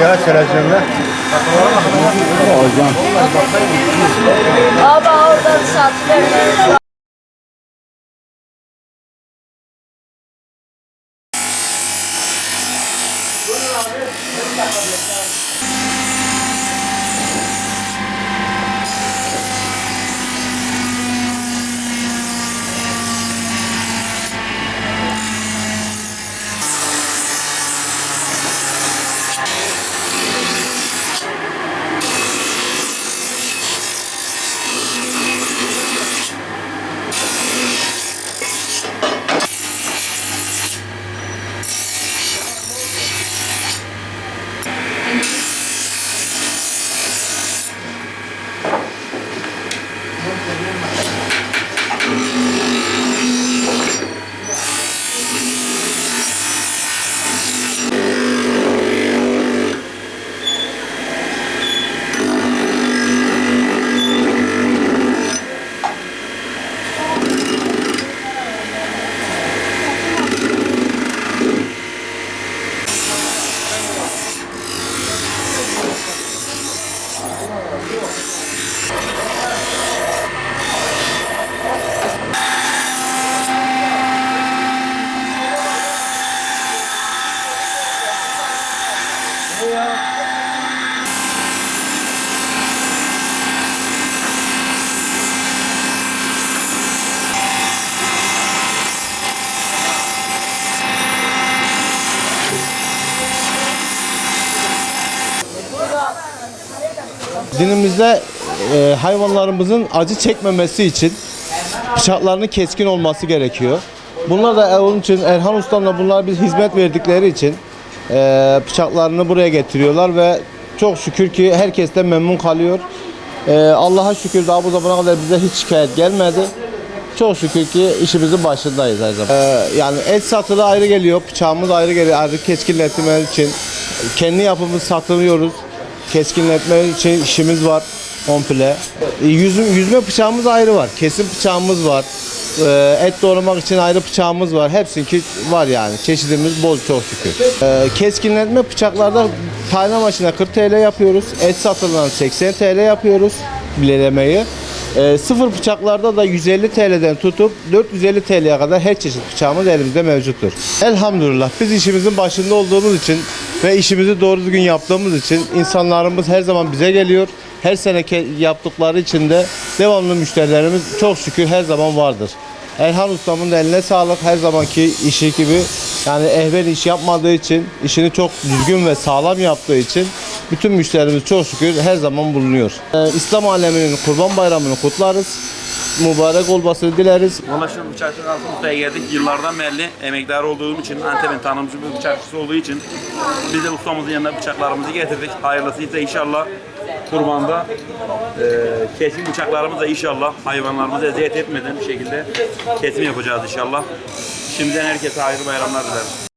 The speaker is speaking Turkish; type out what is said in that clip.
Ya televizyonda. Hocam. Abi oradan satılır. Thank you. Dinimizde e, hayvanlarımızın acı çekmemesi için bıçaklarının keskin olması gerekiyor. Bunlar da onun için Erhan Ustam'la bunlar bir hizmet verdikleri için e, bıçaklarını buraya getiriyorlar ve çok şükür ki herkes de memnun kalıyor. E, Allah'a şükür daha bu zamana kadar bize hiç şikayet gelmedi. Çok şükür ki işimizin başındayız her zaman. E, yani et satılı ayrı geliyor, bıçağımız ayrı geliyor. Ayrı keskinletme için kendi yapımız satılıyoruz keskinletme için işimiz var komple. E, Yüzüm, yüzme bıçağımız ayrı var. Kesim bıçağımız var. E, Et doğramak için ayrı bıçağımız var. Hepsinki var yani. Çeşidimiz bol çok şükür. E, Keskinletme bıçaklarda tane başına 40 TL yapıyoruz. Et satılan 80 TL yapıyoruz bilelemeyi. E, sıfır bıçaklarda da 150 TL'den tutup 450 TL'ye kadar her çeşit bıçağımız elimizde mevcuttur. Elhamdülillah biz işimizin başında olduğumuz için ve işimizi doğru düzgün yaptığımız için insanlarımız her zaman bize geliyor. Her sene yaptıkları için de devamlı müşterilerimiz çok şükür her zaman vardır. Erhan Ustam'ın da eline sağlık. Her zamanki işi gibi yani ehven iş yapmadığı için, işini çok düzgün ve sağlam yaptığı için bütün müşterimiz çok şükür her zaman bulunuyor. Ee, İslam aleminin Kurban Bayramı'nı kutlarız. Mübarek olmasını dileriz. Dolaşım bıçakçı Kasım geldik. Yıllardan beri emektar olduğum için, Antep'in tanımcı bir bıçakçısı olduğu için biz de ustamızın yanına bıçaklarımızı getirdik. Hayırlısıysa inşallah kurbanda e, kesim bıçaklarımızla inşallah hayvanlarımızı eziyet etmeden bir şekilde kesim yapacağız inşallah. Şimdiden herkese hayırlı bayramlar dilerim.